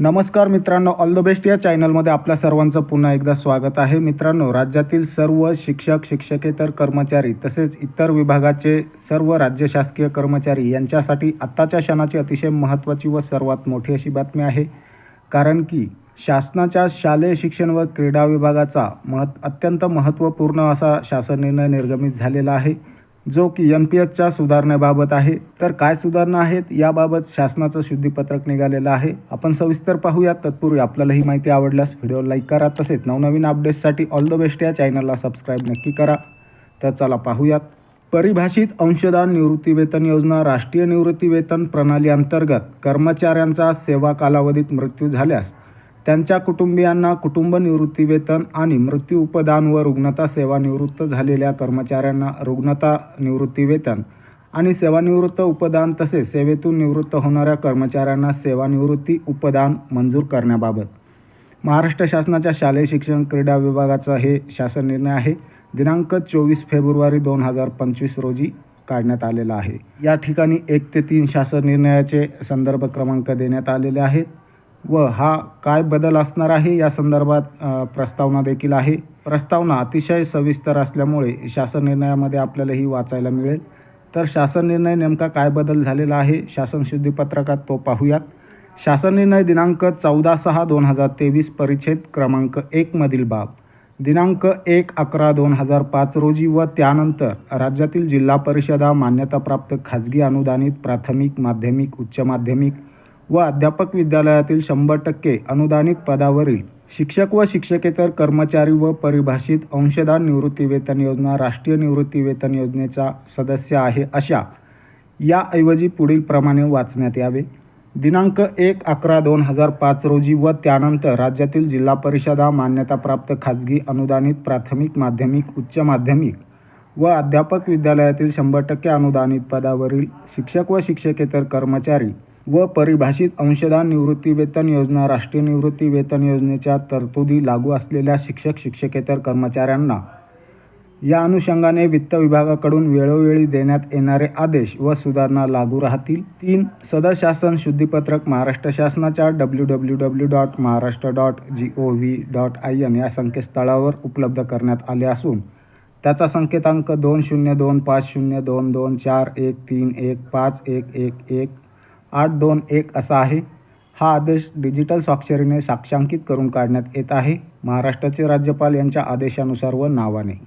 नमस्कार मित्रांनो all the best या चॅनलमध्ये आपल्या सर्वांचं पुन्हा एकदा स्वागत आहे. मित्रांनो राज्यातील सर्व शिक्षक शिक्षकेतर कर्मचारी तसेच इतर विभागाचे सर्व राज्य शासकीय कर्मचारी यांच्यासाठी आत्ताच्या क्षणाची अतिशय महत्त्वाची व सर्वात मोठी अशी बातमी आहे. कारण की शासनाच्या शालेय शिक्षण व क्रीडा विभागाचा महत् अत्यंत महत्त्वपूर्ण असा शासन निर्णय निर्गमित झालेला आहे. जो की एन पी एचच्या सुधारणेबाबत आहे. तर काय सुधारणा आहेत? याबाबत शासनाचं शुद्धीपत्रक निघालेलं आहे. आपण सविस्तर पाहूयात. तत्पूर्वी आपल्याला ही माहिती आवडल्यास व्हिडिओ लाईक करा. तसेच नवनवीन अपडेट्ससाठी ऑल द बेस्ट या चॅनलला सबस्क्राईब नक्की करा. तर चला पाहूयात. परिभाषित अंशदान निवृत्तीवेतन योजना राष्ट्रीय निवृत्तीवेतन प्रणाली अंतर्गत कर्मचाऱ्यांचा सेवा कालावधीत मृत्यू झाल्यास त्यांच्या कुटुंबियांना कुटुंब निवृत्तीवेतन आणि मृत्यू उपदान व रुग्णता सेवानिवृत्त झालेल्या कर्मचाऱ्यांना रुग्णता निवृत्तीवेतन आणि सेवानिवृत्त उपदान तसेच सेवेतून निवृत्त होणाऱ्या कर्मचाऱ्यांना सेवानिवृत्ती उपदान मंजूर करण्याबाबत. महाराष्ट्र शासनाच्या शालेय शिक्षण क्रीडा विभागाचा हे शासन निर्णय आहे. दिनांक चोवीस फेब्रुवारी दोन हजार पंचवीस रोजी काढण्यात आलेला आहे. या ठिकाणी एक ते तीन शासन निर्णयाचे संदर्भ क्रमांक देण्यात आलेले आहेत. व हा काय बदल असणार आहे या संदर्भात प्रस्तावना देखील आहे. प्रस्तावना अतिशय सविस्तर असल्यामुळे शासन निर्णयामध्ये आपल्याला ही वाचायला मिळेल. तर शासन निर्णय नेमका काय बदल झालेला आहे शासन शुद्धीपत्रकात तो पाहूयात. शासन निर्णय दिनांक चौदा सहा दोन हजार तेवीस परिच्छेद क्रमांक एकमधील बाब. दिनांक एक अकरा दोन हजार पाच रोजी व त्यानंतर राज्यातील जिल्हा परिषदा मान्यताप्राप्त खाजगी अनुदानित प्राथमिक माध्यमिक उच्च माध्यमिक व अध्यापक विद्यालयातील शंभर टक्के अनुदानित पदावरील शिक्षक व शिक्षकेतर कर्मचारी व परिभाषित अंशदान निवृत्तीवेतन योजना राष्ट्रीय निवृत्तीवेतन योजनेचा सदस्य आहे अशा याऐवजी पुढील प्रमाणे वाचण्यात यावे. दिनांक एक अकरा दोन हजार पाच रोजी व त्यानंतर राज्यातील जिल्हा परिषदा मान्यताप्राप्त खाजगी अनुदानित प्राथमिक माध्यमिक उच्च माध्यमिक व अध्यापक विद्यालयातील शंभर टक्के अनुदानित पदावरील शिक्षक व शिक्षकेतर कर्मचारी व परिभाषित अंशदान निवृत्ती वेतन योजना राष्ट्रीय निवृत्ती वेतन योजनेच्या तरतुदी लागू असलेल्या शिक्षक शिक्षकेतर कर्मचाऱ्यांना. या अनुषंगाने वित्त विभागाकडून वेळोवेळी देण्यात येणारे आदेश व सुधारणा लागू राहतील. तीन सदर शासन शुद्धीपत्रक महाराष्ट्र शासनाच्या W W W dot Maharashtra dot G O V dot I N या संकेतस्थळावर उपलब्ध करण्यात आले असून त्याचा संकेतांक दोन शून्य दोन पाच शून्य दोन दोन चार एक तीन एक पाच एक एक एक आठ दोन एक असा आहे. हा आदेश डिजिटल स्वाक्षरीने साक्षांकित करून काढण्यात येत आहे. महाराष्ट्राचे राज्यपाल यांच्या आदेशानुसार व नावाने.